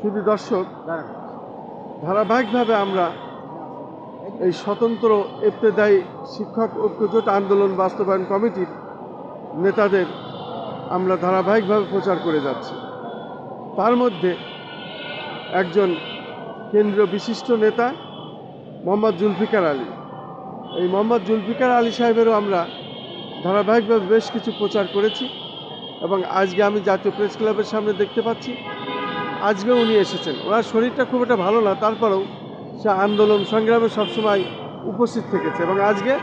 শুধু দর্শক ধারাবাহিকভাবে আমরা এই স্বতন্ত্র এপ্তেদায়ী শিক্ষক ঐক্যজোট আন্দোলন বাস্তবায়ন কমিটির নেতাদের আমরা ধারাবাহিকভাবে প্রচার করে যাচ্ছি। তার মধ্যে একজন কেন্দ্রীয় বিশিষ্ট নেতা মোহাম্মদ জুলফিকার আলী। এই মোহাম্মদ জুলফিকার আলী সাহেবেরও আমরা ধারাবাহিকভাবে বেশ কিছু প্রচার করেছি এবং আজকে আমি জাতীয় প্রেস ক্লাবের সামনে দেখতে পাচ্ছি। আজকে উনি এসেছেন। ওনার শরীরটা খুব একটা ভালো না, তারপরেও সে আন্দোলন সংগ্রামে সবসময় উপস্থিত থেকেছে এবং আজকে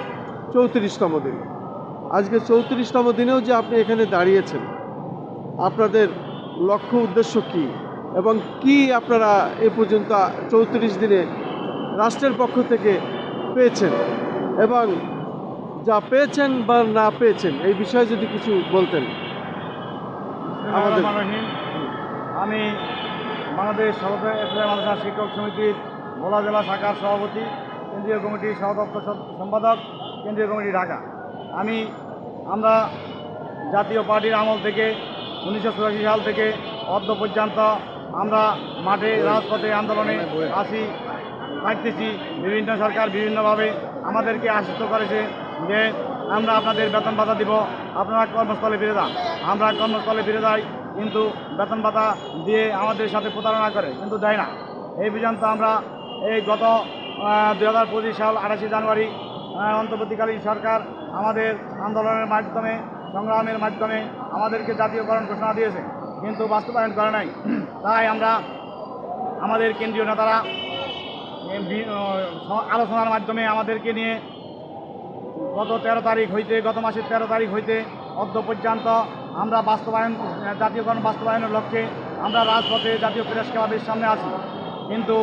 চৌত্রিশতম দিন। আজকে চৌত্রিশতম দিনেও যে আপনি এখানে দাঁড়িয়েছেন, আপনাদের লক্ষ্য উদ্দেশ্য কী এবং কি আপনারা এ পর্যন্ত চৌত্রিশ দিনে রাষ্ট্রের পক্ষ থেকে পেয়েছেন এবং যা পেয়েছেন বা না পেয়েছেন, এই বিষয়ে যদি কিছু বলতেন। আমাদের- আমি বাংলাদেশ মাদ্রাসা শিক্ষক সমিতির ভোলা জেলা শাখার সভাপতি কেন্দ্রীয় কমিটির সহদপ্তর সম- সম্পাদক কেন্দ্রীয় কমিটি ঢাকা। আমি আমরা জাতীয় পার্টির আমল থেকে উনিশশো চুরাশি সাল থেকে অর্ধ পর্যন্ত আমরা মাঠে রাজপথে আন্দোলনে আসি থাকতেছি। বিভিন্ন সরকার বিভিন্নভাবে আমাদেরকে আশ্বস্ত করেছে যে আমরা আপনাদের বেতন ভাতা দিব আপনারা কর্মস্থলে ফিরে যান। আমরা কর্মস্থলে ফিরে যাই কিন্তু বেতন ভাতা দিয়ে আমাদের সাথে প্রতারণা করে, কিন্তু দেয় না। এই পর্যন্ত আমরা এই গত দুই হাজার পঁচিশ সাল আঠাশে জানুয়ারি অন্তর্বর্তীকালীন সরকার আমাদের আন্দোলনের মাধ্যমে, সংগ্রামের মাধ্যমে আমাদেরকে জাতীয়করণ ঘোষণা দিয়েছে, কিন্তু বাস্তবায়ন করে নাই। তাই আমরা আমাদের কেন্দ্রীয় নেতারা আলোচনার মাধ্যমে আমাদেরকে নিয়ে গত তেরো তারিখ হইতে, গত মাসের তেরো তারিখ হইতে অদ্য পর্যন্ত আমরা বাস্তবায়ন জাতীয়করণ বাস্তবায়নের লক্ষ্যে আমরা রাজপথে জাতীয় প্রেস ক্লাবের সামনে আছি। কিন্তু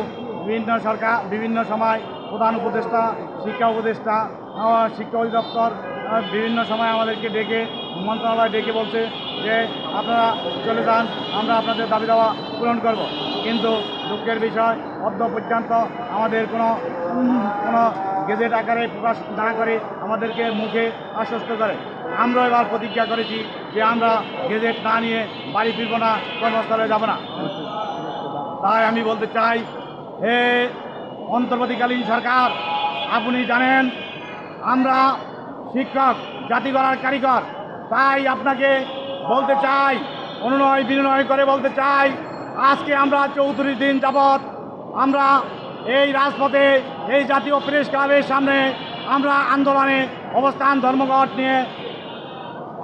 বিভিন্ন সরকার, বিভিন্ন সময় প্রধান উপদেষ্টা, শিক্ষা উপদেষ্টা শিক্ষা অধিদপ্তর বিভিন্ন সময় আমাদেরকে ডেকে, মন্ত্রণালয় ডেকে বলছে যে, আপনারা চলে যান, আমরা আপনাদের দাবি দাওয়া পূরণ করব। কিন্তু দুঃখের বিষয় অদ্য পর্যন্ত আমাদের কোনো কোনো গেজেট আকারে প্রকাশ না করে আমাদেরকে মুখে আশ্বস্ত করে। আমরা এবার প্রতিজ্ঞা করেছি যে আমরা গেজেট না নিয়ে বাড়ি ফিরব না, কর্মস্থলে যাব না। তাই আমি বলতে চাই, হে অন্তর্বর্তীকালীন সরকার, আপনি জানেন, আমরা শিক্ষক, জাতি গড়ার কারিগর। তাই আপনাকে বলতে চাই অনুনয় বিনয় করে বলতে চাই আজকে আমরা চৌত্রিশ দিন যাবৎ আমরা এই রাজপথে, এই জাতীয় প্রেস ক্লাবের সামনে আমরা আন্দোলনে অবস্থান, ধর্মঘট নিয়ে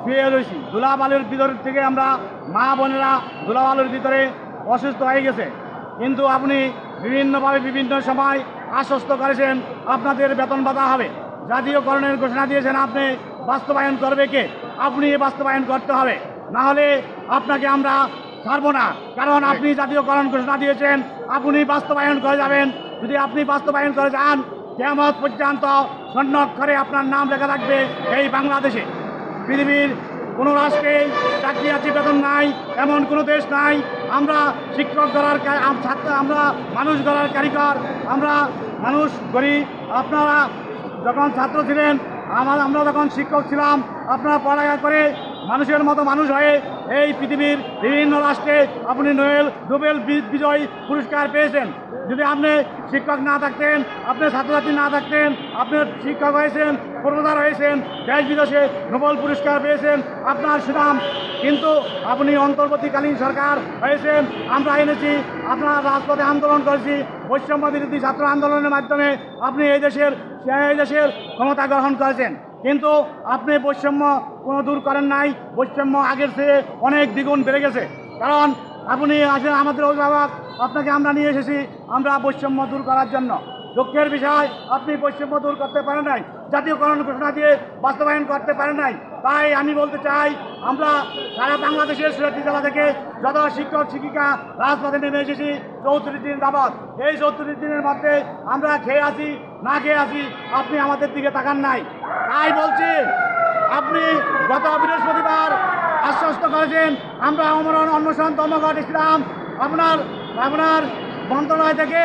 শুয়ে রয়েছি ধুলাবালুর ভিতর থেকে আমরা মা বোনেরা ধুলাবালুর ভিতরে অসুস্থ হয়ে গেছে। কিন্তু আপনি বিভিন্নভাবে বিভিন্ন সময় আশ্বস্ত করেছেন, আপনাদের বেতন ভাতা হবে। জাতীয়করণের ঘোষণা দিয়েছেন আপনি, বাস্তবায়ন করবে কে? আপনি বাস্তবায়ন করতে হবে। না হলে আপনাকে আমরা ছাড়বো না। কারণ আপনি জাতীয় জাতীয়করণ ঘোষণা দিয়েছেন আপনি বাস্তবায়ন করে যাবেন। যদি আপনি বাস্তবায়ন করে যান কেমন পর্যন্ত স্বর্ণ অক্ষরে আপনার নাম লেখা থাকবে এই বাংলাদেশে। পৃথিবীর কোনো রাষ্ট্রে চাকরি আছে বেতন নাই এমন কোনো দেশ নাই। আমরা শিক্ষক গড়ার ছাত্র আমরা মানুষ গড়ার কারিগর আমরা মানুষ গড়ি আপনারা যখন ছাত্র ছিলেন আমার আমরা যখন শিক্ষক ছিলাম আপনারা পড়ালেখা করে মানুষের মতো মানুষ হয়ে এই পৃথিবীর বিভিন্ন রাষ্ট্রে আপনি নোয়েল নোবেল বিজয় পুরস্কার পেয়েছেন। যদি আপনি শিক্ষক না থাকতেন, আপনি ছাত্রছাত্রী না থাকতেন, আপনি শিক্ষক হয়েছেন প্রফেসর হয়েছেন, দেশ বিদেশে নোবেল পুরস্কার পেয়েছেন, আপনার সুনাম কিন্তু আপনি অন্তর্বর্তীকালীন সরকার হয়েছেন। আমরা এনেছি, আপনার রাজপথে আন্দোলন করেছি বৈষম্য বিরোধী ছাত্র আন্দোলনের মাধ্যমে আপনি এই দেশের এই দেশের ক্ষমতা গ্রহণ করেছেন। কিন্তু আপনি বৈষম্য কোনো দূর করেন নাই। বৈষম্য আগের চেয়ে অনেক দ্বিগুণ বেড়ে গেছে। কারণ আপনি আছেন আমাদের অভিভাবক, আপনাকে আমরা নিয়ে এসেছি আমরা বৈষম্য দূর করার জন্য। দুঃখের বিষয়, আপনি বৈষম্য দূর করতে পারেন নাই, জাতীয়করণ ঘোষণা দিয়ে বাস্তবায়ন করতে পারেন নাই। তাই আমি বলতে চাই, আমরা সারা বাংলাদেশের সুরাটি জেলা থেকে যত শিক্ষক, শিক্ষিকা রাজপথে নেমে এসেছি, চৌত্রিশ দিন যাবৎ। এই চৌত্রিশ দিনের মধ্যে আমরা খেয়ে আছি না খেয়ে আছি আপনি আমাদের দিকে তাকান নাই। তাই বলছি, আপনি গত বৃহস্পতিবার আশ্বস্ত করেছেন, আমরা অমরণ অন্বেষণ ধর্মঘট ইসলাম আপনার আপনার মন্ত্রণালয় থেকে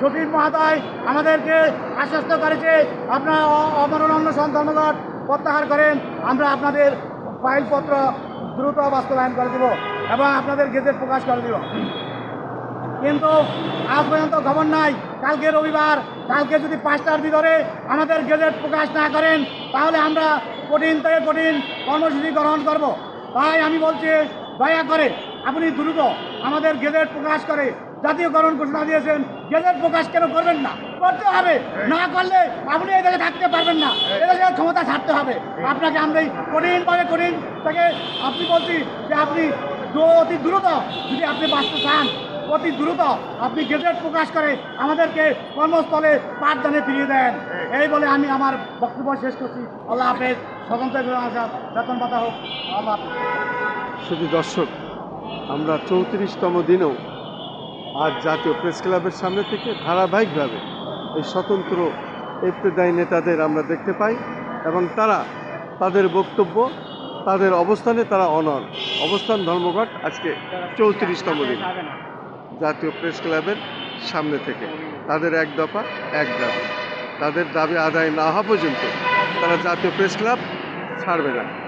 সচিব মহাদয় আমাদেরকে আশ্বস্ত করেছে, আপনার অমরণ অন্বেষণ ধর্মঘট প্রত্যাহার করেন, আমরা আপনাদের ফাইলপত্র দ্রুত বাস্তবায়ন করে দেব এবং আপনাদের গেজেট প্রকাশ করে দেব। কিন্তু আজ পর্যন্ত খবর নাই, কালকে রবিবার, কালকে যদি পাঁচটার ভিতরে আমাদের গেজেট প্রকাশ না করেন তাহলে আমরা কঠিন থেকে কঠিন কর্মসূচি গ্রহণ করব। তাই আমি বলছি, দয়া করে আপনি দ্রুত আমাদের গেজেট প্রকাশ করে জাতীয়করণ ঘোষণা দিয়েছেন। গেজেট প্রকাশ কেন করবেন না? করতে হবে। না করলে আপনি দেশে থাকতে পারবেন না। এদেশে ক্ষমতা ছাড়তে হবে। আপনাকে আমরা এই কঠিনভাবে কঠিন থেকে আপনি বলছি যে আপনি অতি দ্রুত যদি আপনি বাঁচতে চান অতি দ্রুত আপনি গেজেট প্রকাশ করে আমাদেরকে কর্মস্থলে পাঠদানে ফিরিয়ে দেন। এই বলে আমি আমার বক্তব্য শেষ করছি। আল্লাহ হাফেজ। স্বতন্ত্র বেতন পাতা হোক। আল্লাহ শুধু দর্শক, আমরা চৌত্রিশতম দিনেও আজ জাতীয় প্রেস ক্লাবের সামনে থেকে ধারাবাহিকভাবে এই স্বতন্ত্র ইফতেদায়ী নেতাদের আমরা দেখতে পাই এবং তারা তাদের বক্তব্য, তাদের অবস্থানে তারা অনর অবস্থান ধর্মঘট আজকে চৌত্রিশতম দিন। জাতীয় প্রেস ক্লাবের সামনে থেকে। তাদের এক দফা, এক দাবি। তাদের দাবি আদায় না হওয়া পর্যন্ত তারা জাতীয় প্রেস ক্লাব ছাড়বে না।